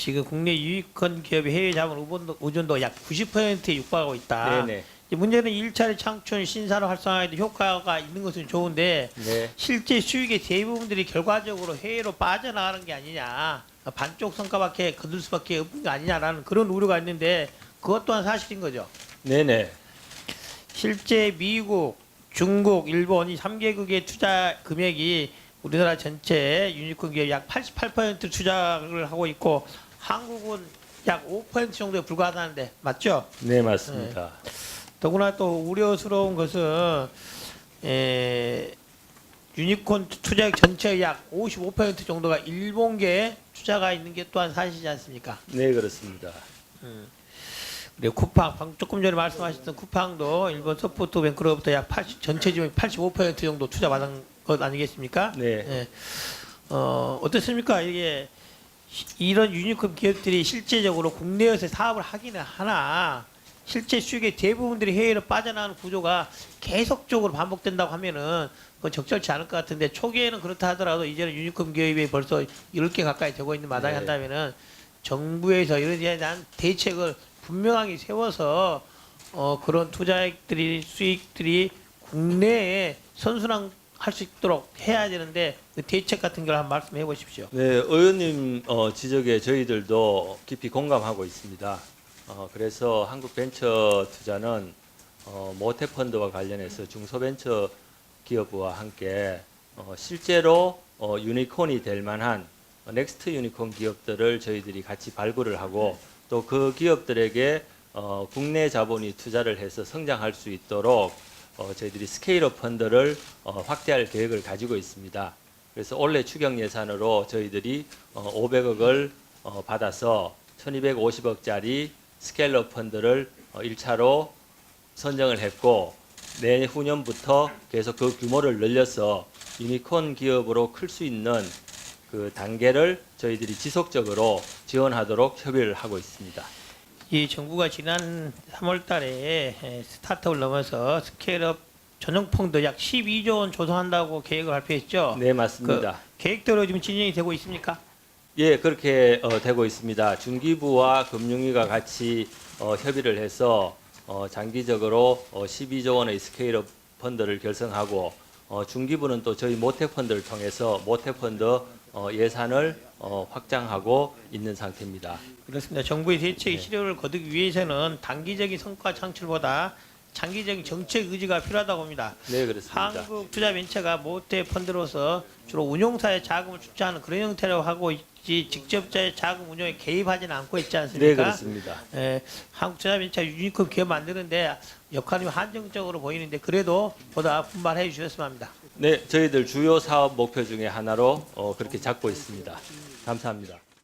지금 국내 유익한 기업의 해외 자본 의존도, 의존도 약 90%에 육박하고 있다. 네네. 문제는 일자리 창출, 신산업 활성화에도 효과가 있는 것은 좋은데 네. 실제 수익의 대부분들이 결과적으로 해외로 빠져나가는 게 아니냐 반쪽 성과밖에 거둘 수밖에 없는 게 아니냐라는 그런 우려가 있는데 그것 또한 사실인 거죠. 네네. 실제 미국, 중국, 일본 이 3개국의 투자 금액이 우리나라 전체 유니콘 기업 약 88% 투자를 하고 있고 한국은 약 5% 정도에 불과하다는데 맞죠? 네 맞습니다. 더구나 또 우려스러운 것은 에, 유니콘 투자액 전체의 약 55% 정도가 일본계에 투자가 있는 게 또한 사실이지 않습니까? 네 그렇습니다. 그리고 쿠팡 방- 조금 전에 말씀하셨던 쿠팡도 일본 소프트뱅크로부터 약 80, 전체 지분 85% 정도 투자 받은 것 아니겠습니까? 네. 예. 어, 어떻습니까? 이게 시- 이런 유니콘 기업들이 실제적으로 국내에서 사업을 하기는 하나 실제 수익의 대부분들이 해외로 빠져나가는 구조가 계속적으로 반복된다고 하면은 그건 적절치 않을 것 같은데 초기에는 그렇다 하더라도 이제는 유니콘 기업이 벌써 10개 가까이 되고 있는 마당에 네. 한다면은 정부에서 이런 데 대한 대책을 분명하게 세워서 어, 그런 투자액들이 수익들이 국내에 선순환 할 수 있도록 해야 되는데 그 대책 같은 걸 한번 말씀해 보십시오. 네 의원님 어, 지적에 저희들도 깊이 공감하고 있습니다. 어, 그래서 한국벤처 투자는 어, 모태펀드와 관련해서 중소벤처 기업과 함께 어, 실제로 어, 유니콘이 될 만한 어, 넥스트 유니콘 기업들을 저희들이 같이 발굴을 하고 또 그 기업들에게 어, 국내 자본이 투자를 해서 성장할 수 있도록 어, 저희들이 스케일업 펀드를 어, 확대할 계획을 가지고 있습니다. 그래서 올해 추경 예산으로 저희들이 어, 500억을 어, 받아서 1250억짜리 스케일업 펀드를 어, 1차로 선정을 했고 내후년부터 계속 그 규모를 늘려서 유니콘 기업으로 클 수 있는 그 단계를 저희들이 지속적으로 지원하도록 협의를 하고 있습니다. 이 정부가 지난 3월 달에 에, 스타트업을 넘어서 스케일업 전용 펀드 약 12조 원 조성한다고 계획을 발표했죠. 네, 맞습니다. 계획대로 지금 진행이 되고 있습니까? 예, 그렇게 어, 되고 있습니다. 중기부와 금융위가 같이 어, 협의를 해서 어, 장기적으로 어, 12조 원의 스케일업 펀드를 결성하고 어, 중기부는 또 저희 모태 펀드를 통해서 모태 펀드 어, 예산을 어, 확장하고 있는 상태입니다. 그렇습니다. 정부의 대책의 네. 실효를 거두기 위해서는 단기적인 성과 창출보다 장기적인 정책 의지가 필요하다고 봅니다. 네, 그렇습니다. 한국 투자벤처가 모태 펀드로서 주로 운용사의 자금을 출자하는 그런 형태로 하고 있지 직접자의 자금 운용에 개입하지는 않고 있지 않습니까? 네, 그렇습니다. 예, 한국 투자벤처 유니콘 기업 만드는데 역할이 한정적으로 보이는데 그래도 보다 분발해 주셨으면 합니다. 네, 저희들 주요 사업 목표 중에 하나로 어, 그렇게 잡고 있습니다. 감사합니다.